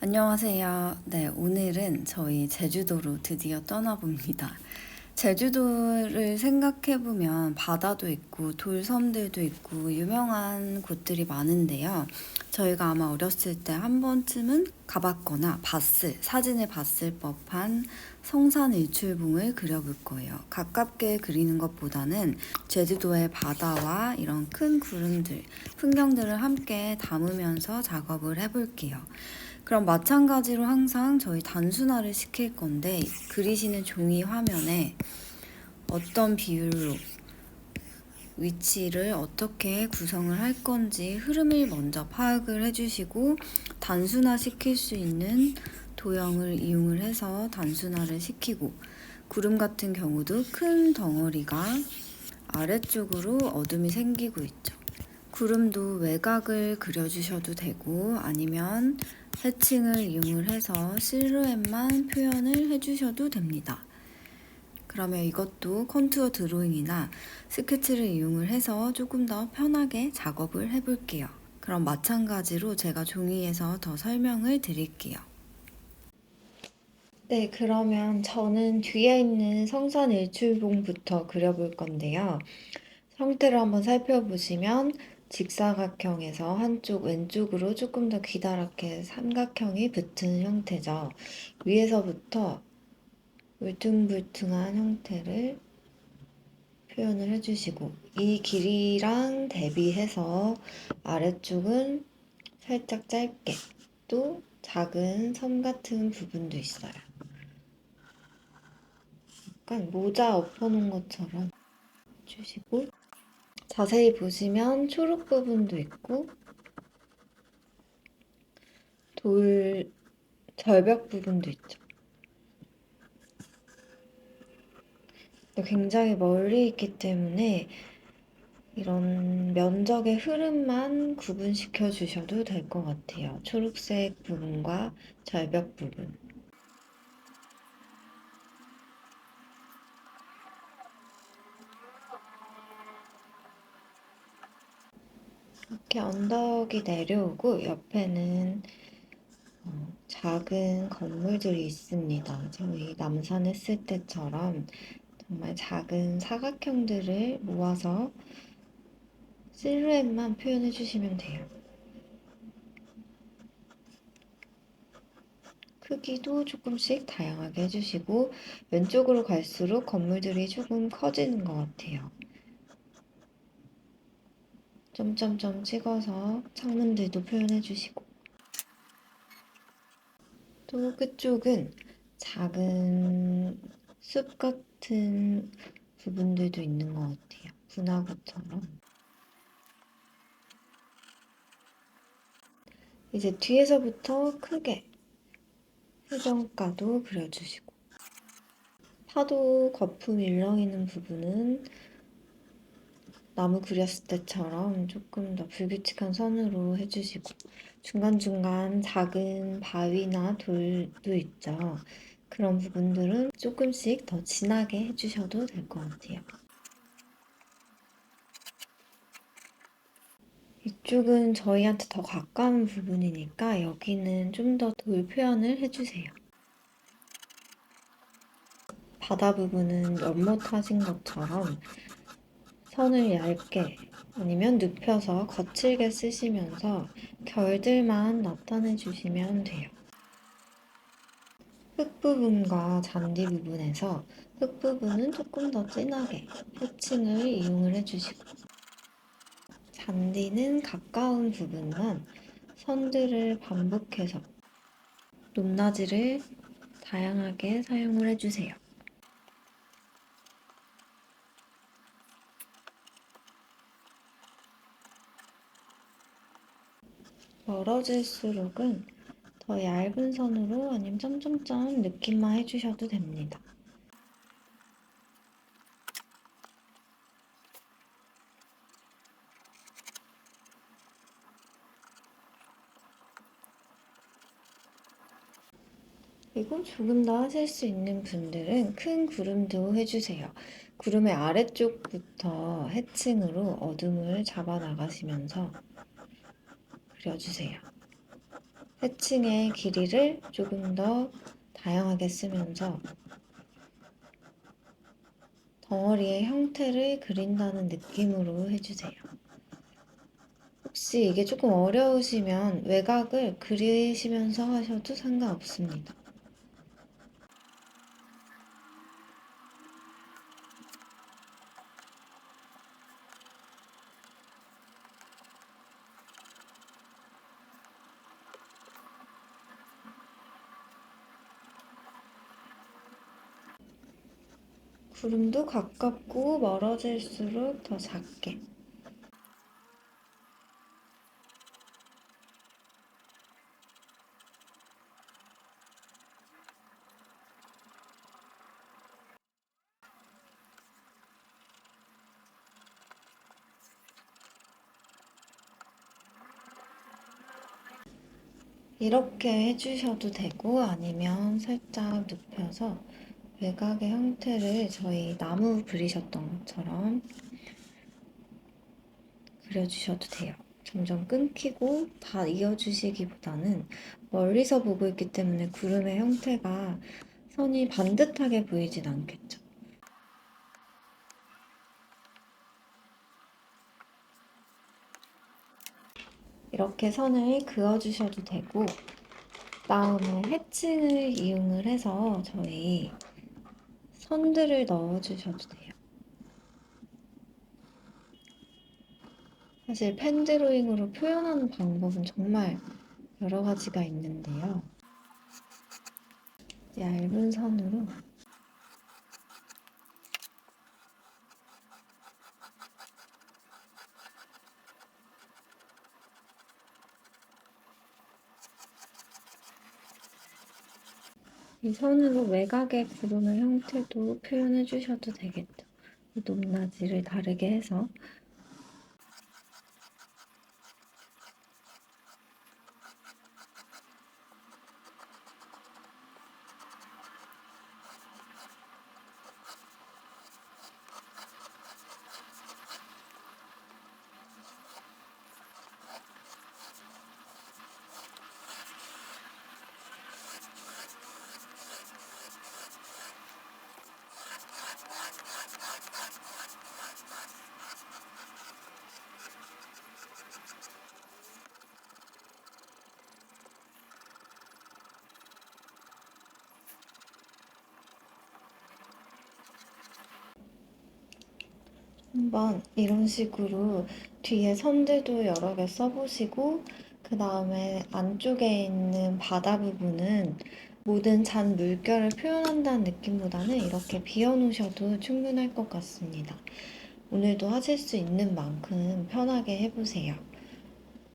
안녕하세요. 네, 오늘은 저희 제주도로 드디어 떠나봅니다. 제주도를 생각해보면 바다도 있고 돌섬들도 있고 유명한 곳들이 많은데요. 저희가 아마 어렸을 때 한 번쯤은 가봤거나 봤을, 사진을 봤을 법한 성산 일출봉을 그려볼 거예요. 가깝게 그리는 것보다는 제주도의 바다와 이런 큰 구름들, 풍경들을 함께 담으면서 작업을 해볼게요. 그럼 마찬가지로 항상 저희 단순화를 시킬 건데 그리시는 종이 화면에 어떤 비율로 위치를 어떻게 구성을 할 건지 흐름을 먼저 파악을 해주시고 단순화 시킬 수 있는 도형을 이용을 해서 단순화를 시키고 구름 같은 경우도 큰 덩어리가 아래쪽으로 어둠이 생기고 있죠. 구름도 외곽을 그려주셔도 되고 아니면 해칭을 이용을 해서 실루엣만 표현을 해주셔도 됩니다. 그러면 이것도 컨투어 드로잉이나 스케치를 이용을 해서 조금 더 편하게 작업을 해볼게요. 그럼 마찬가지로 제가 종이에서 더 설명을 드릴게요. 네, 그러면 저는 뒤에 있는 성산 일출봉부터 그려볼 건데요. 형태를 한번 살펴보시면 직사각형에서 한쪽 왼쪽으로 조금 더 기다랗게 삼각형이 붙은 형태죠. 위에서부터 울퉁불퉁한 형태를 표현을 해주시고 이 길이랑 대비해서 아래쪽은 살짝 짧게 또 작은 섬 같은 부분도 있어요. 약간 모자 엎어놓은 것처럼 주시고 자세히 보시면 초록 부분도 있고 돌 절벽 부분도 있죠. 굉장히 멀리 있기 때문에 이런 면적의 흐름만 구분시켜 주셔도 될 것 같아요. 초록색 부분과 절벽 부분. 이렇게 언덕이 내려오고 옆에는 어, 작은 건물들이 있습니다. 저희 남산 했을 때처럼 정말 작은 사각형들을 모아서 실루엣만 표현해 주시면 돼요. 크기도 조금씩 다양하게 해주시고 왼쪽으로 갈수록 건물들이 조금 커지는 것 같아요. 점점점 찍어서 창문들도 표현해 주시고 또 끝쪽은 작은 숲 같은 부분들도 있는 것 같아요. 분화구처럼. 이제 뒤에서부터 크게 해변가도 그려주시고 파도 거품 일렁이는 부분은 나무 그렸을 때처럼 조금 더 불규칙한 선으로 해주시고 중간중간 작은 바위나 돌도 있죠. 그런 부분들은 조금씩 더 진하게 해주셔도 될 것 같아요. 이쪽은 저희한테 더 가까운 부분이니까 여기는 좀 더 돌 표현을 해주세요. 바다 부분은 연못하신 것처럼 선을 얇게 아니면 눕혀서 거칠게 쓰시면서 결들만 나타내 주시면 돼요. 흙 부분과 잔디 부분에서 흙 부분은 조금 더 진하게 해칭을 이용을 해주시고 잔디는 가까운 부분만 선들을 반복해서 높낮이를 다양하게 사용을 해주세요. 멀어질수록은 더 얇은 선으로 아니면 점점점 느낌만 해주셔도 됩니다. 그리고 조금 더 하실 수 있는 분들은 큰 구름도 해주세요. 구름의 아래쪽부터 해칭으로 어둠을 잡아 나가시면서 그려주세요. 해칭의 길이를 조금 더 다양하게 쓰면서 덩어리의 형태를 그린다는 느낌으로 해주세요. 혹시 이게 조금 어려우시면 외곽을 그리시면서 하셔도 상관없습니다. 구름도 가깝고 멀어질수록 더 작게. 이렇게 해주셔도 되고 아니면 살짝 눕혀서 외곽의 형태를 저희 나무 그리셨던 것처럼 그려주셔도 돼요. 점점 끊기고 다 이어주시기보다는 멀리서 보고 있기 때문에 구름의 형태가 선이 반듯하게 보이진 않겠죠. 이렇게 선을 그어주셔도 되고 다음에 해칭을 이용을 해서 저희 선들을 넣어주셔도 돼요. 사실 펜 드로잉으로 표현하는 방법은 정말 여러 가지가 있는데요. 얇은 선으로 이 선으로 외곽의 구름의 형태도 표현해 주셔도 되겠죠. 높낮이를 다르게 해서 한번 이런 식으로 뒤에 선들도 여러 개 써보시고 그 다음에 안쪽에 있는 바다 부분은 모든 잔 물결을 표현한다는 느낌보다는 이렇게 비워놓으셔도 충분할 것 같습니다. 오늘도 하실 수 있는 만큼 편하게 해보세요.